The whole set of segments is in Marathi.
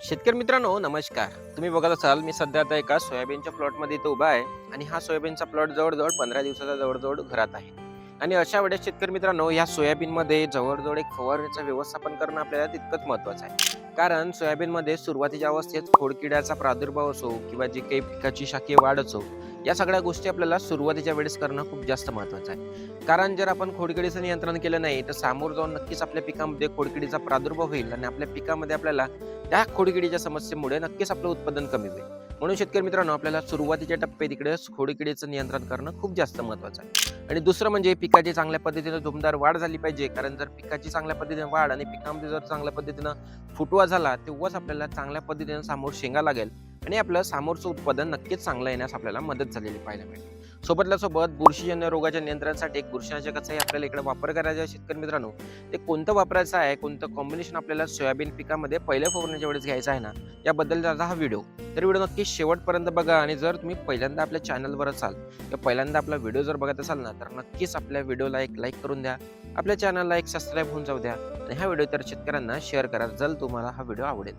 शेतकरी मित्रांनो नमस्कार. तुम्ही बघत असाल मी सध्या आता एका सोयाबीनच्या प्लॉटमध्ये इथं उभा आहे आणि हा सोयाबीनचा प्लॉट जवळजवळ पंधरा दिवसाचा जवळजवळ घरात आहे. आणि अशा वेळेस शेतकरी मित्रांनो या सोयाबीनमध्ये जवळजवळ एक फवारणीचं व्यवस्थापन करणं आपल्याला तितकंच महत्त्वाचं आहे. कारण सोयाबीनमध्ये सुरुवातीच्या अवस्थेत खोडकिड्याचा प्रादुर्भाव असो किंवा जी काही पिकाची शाकीय वाढ असो या सगळ्या गोष्टी आपल्याला सुरुवातीच्या वेळेस करणं खूप जास्त महत्त्वाचं आहे. कारण जर आपण खोडकिडीचं नियंत्रण केलं नाही तर सामोर जाऊन नक्कीच आपल्या पिकामध्ये खोडकिडीचा प्रादुर्भाव होईल आणि आपल्या पिकामध्ये आपल्याला त्या खोडकिडीच्या समस्येमुळे नक्कीच आपलं उत्पादन कमी होईल. म्हणून शेतकरी मित्रांनो आपल्याला सुरुवातीच्या टप्प्यात इकडे खोडकिडीचं नियंत्रण करणं खूप जास्त महत्त्वाचं आहे. आणि दुसरं म्हणजे पिकाची चांगल्या पद्धतीनं धुमदार वाढ झाली पाहिजे. कारण जर पिकाची चांगल्या पद्धतीनं वाढ आणि पिकामध्ये जर चांगल्या पद्धतीनं फुटवा झाला तेव्हाच आपल्याला चांगल्या पद्धतीनं समोर शेंगा लागेल. आणि आपलं समोरचं उत्पादन नक्कीच चांगलं येण्यास आपल्याला मदत झालेली पाहायला मिळेल. सोबतल्या सोबत बुरशीजन्य रोगाच्या नियंत्रणासाठी एक बुरशीनाशकाचाही आपल्याला इकडे वापर करायचा आहे शेतकरी मित्रांनो. ते कोणतं वापरायचं आहे? कोणतं कॉम्बिनेशन आपल्याला सोयाबीन पिकामध्ये पहिल्या फवारण्याच्या वेळेस घ्यायचं आहे ना? याबद्दलचा हा व्हिडिओ तर व्हिडिओ नक्की शेवटपर्यंत बघा आणि जर तुम्ही पहिल्यांदा आपल्या चॅनलवर असाल किंवा पहिल्यांदा आपला व्हिडिओ जर बघत असाल ना तर नक्कीच आपल्या व्हिडिओला एक लाईक करून द्या. आपल्या चॅनलला एक सबस्क्राईब होऊन जाऊ द्या. आणि हा व्हिडिओ तर शेतकऱ्यांना शेअर करा जर तुम्हाला हा व्हिडिओ आवडेल.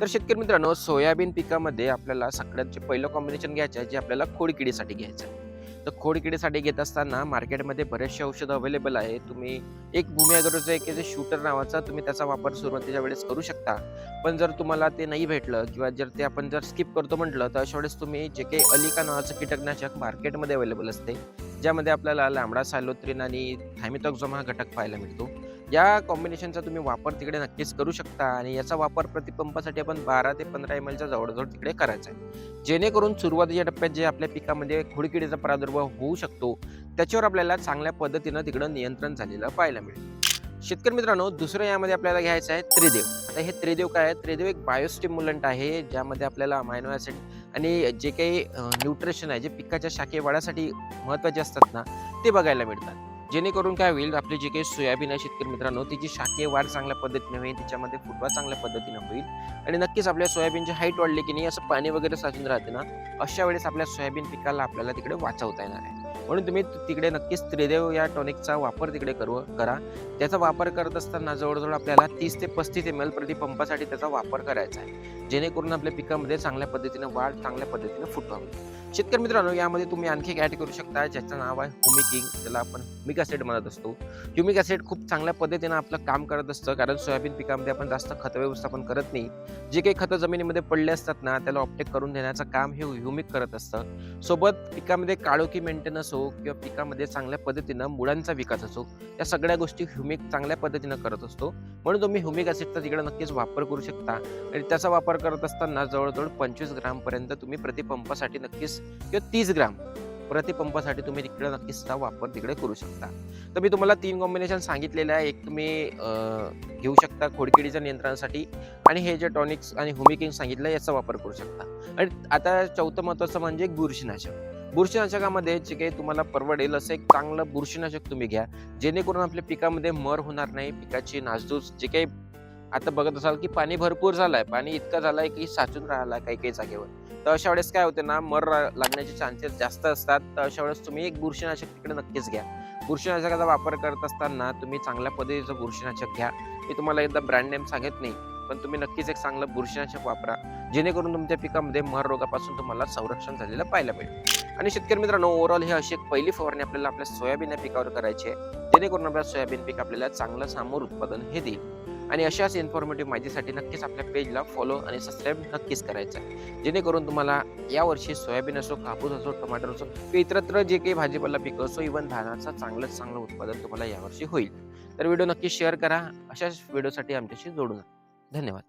तर शेतकरी मित्रांनो सोयाबीन पिकामध्ये आपल्याला सगळ्यात पहिलं कॉम्बिनेशन घ्यायचं आहे जे आपल्याला खोडकिडीसाठी घ्यायचं आहे. तर खोडकिडीसाठी घेत असताना मार्केटमध्ये बरेचसे औषधं अवेलेबल आहे तुम्ही एक भूमी अग्रोचं एक जे शूटर नावाचा तुम्ही त्याचा वापर सुरुवातीच्या वेळेस करू शकता. पण जर तुम्हाला ते नाही भेटलं किंवा जर ते आपण जर स्किप करतो म्हटलं तर अशा वेळेस तुम्ही जे काही अलिका नावाचं कीटकनाशक मार्केटमध्ये अवेलेबल असते ज्यामध्ये आपल्याला लांबडा सायलोत्रिन आणि थायमिथॉक्झोम हा घटक पाहायला मिळतो. या कॉम्बिनेशनचा तुम्ही वापर तिकडे नक्कीच करू शकता आणि याचा वापर प्रतिपंपासाठी आपण बारा ते पंधरा एम एलच्या जवळजवळ तिकडे करायचा आहे. जेणेकरून सुरुवातीच्या टप्प्यात जे आपल्या पिकामध्ये खोडकिडीचा प्रादुर्भाव होऊ शकतो त्याच्यावर आपल्याला चांगल्या पद्धतीनं तिकडं नियंत्रण झालेलं पाहायला मिळेल. शेतकरी मित्रांनो दुसरं यामध्ये आपल्याला घ्यायचं आहे त्रिदेव. आता हे त्रिदेव काय आहे? त्रिदेव एक बायोस्टिम्युलंट आहे ज्यामध्ये आपल्याला अमायनो ॲसिड आणि जे काही न्यूट्रिशन आहे जे पिकाच्या शाखे वाढासाठी महत्त्वाचे असतात ना ते बघायला मिळतात. जेणेकरून काय होईल आपली जी काही सोयाबीन आहे शेतकरी मित्रांनो तिची शाकीय वाढ चांगल्या पद्धतीने होईल तिच्यामध्ये फुटवा चांगल्या पद्धतीने होईल. आणि नक्कीच आपल्या सोयाबीनची हाईट वाढली की नाही असं पाणी वगैरे साचून राहते ना अशा वेळेस आपल्या सोयाबीन पिकाला आपल्याला तिकडे वाचवता येणार आहे. म्हणून तुम्ही तिकडे नक्कीच त्रिदेव या टॉनिकचा वापर तिकडे करू करा. त्याचा वापर करत असताना जवळजवळ आपल्याला तीस ते पस्तीस एम एल प्रति पंपासाठी त्याचा वापर करायचा आहे. जेणेकरून आपल्या पिकामध्ये चांगल्या पद्धतीने वाढ चांगल्या पद्धतीने फुटवा होईल शेतकरी मित्रांनो यामध्ये तुम्ही आणखी एक ॲड करू शकता ज्याचं नाव आहे हुमिकिंग त्याला आपण हुमिक ॲसिड म्हणत असतो. ह्युमिक ॲसिड खूप चांगल्या पद्धतीनं आपलं काम करत असतं कारण सोयाबीन पिकामध्ये आपण जास्त खत व्यवस्थापन करत नाही. जे काही खतं जमिनीमध्ये पडले असतात ना त्याला ऑप्टेक करून देण्याचं काम हे ह्युमिक करत असतं. सोबत पिकामध्ये काळोखी मेंटेनन्स हो किंवा पिकामध्ये चांगल्या पद्धतीनं मुळांचा विकास असो या सगळ्या गोष्टी ह्युमिक चांगल्या पद्धतीनं करत असतो. म्हणून तुम्ही ह्युमिक ॲसिडचा तिकडे नक्कीच वापर करू शकता. आणि त्याचा वापर करत असताना जवळजवळ पंचवीस ग्रामपर्यंत तुम्ही प्रतिपंपासाठी नक्कीच किंवा तीस ग्राम प्रतिपंपासाठी तुम्ही तिकडे नक्कीच वापर तिकडे करू शकता. तर मी तुम्हाला तीन कॉम्बिनेशन सांगितलेलं आहे एक तुम्ही घेऊ शकता खोडकिडीच्या नियंत्रणासाठी आणि हे जे टॉनिक्स आणि हुमिकिंग सांगितलं याचा वापर करू शकता. आणि आता चौथं महत्वाचं म्हणजे बुरशीनाशक. बुरशीनाशकामध्ये जे काही तुम्हाला परवडेल असं एक चांगलं बुरशीनाशक तुम्ही घ्या. जेणेकरून आपल्या पिकामध्ये मर होणार नाही पिकाची नासधूस जे काही आता बघत असाल की पाणी भरपूर झालंय. पाणी इतकं झालंय की साचून राहिला काही काही जागेवर. तर अशा वेळेस काय होते ना मर लागण्याचे चान्सेस जास्त असतात. तर अशा वेळेस तुम्ही एक बुरशीनाशक तिकडे नक्कीच घ्या. बुरशीनाशकाचा वापर करत असताना तुम्ही चांगल्या पद्धतीचं बुरशीनाशक घ्या. मी तुम्हाला एकदा ब्रँड नेम सांगत नाही पण तुम्ही नक्कीच एक चांगलं बुरशीनाशक वापरा जेणेकरून तुमच्या पिकामध्ये मर रोगापासून तुम्हाला संरक्षण झालेलं पाहायला मिळेल. आणि शेतकरी मित्रांनो ओव्हरऑल हे अशी एक पहिली फवारणी आपल्याला आपल्या सोयाबीन या पिकावर करायची आहे. जेणेकरून आपल्या सोयाबीन पीक आपल्याला चांगलं समोर उत्पादन हे देईल. आणि अशाच इन्फॉर्मेटिव्ह माहितीसाठी नक्कीच आपल्या पेजला फॉलो आणि सबस्क्राईब नक्कीच करायचं आहे. जेणेकरून तुम्हाला यावर्षी सोयाबीन असो कापूस असो टमाटर असो किंवा इतरत्र जे काही भाजीपाला पिकं असो इव्हन धानाचं चांगलं चांगलं उत्पादन तुम्हाला यावर्षी होईल. तर व्हिडिओ नक्की शेअर करा. अशाच व्हिडिओसाठी आमच्याशी जोडून धन्यवाद.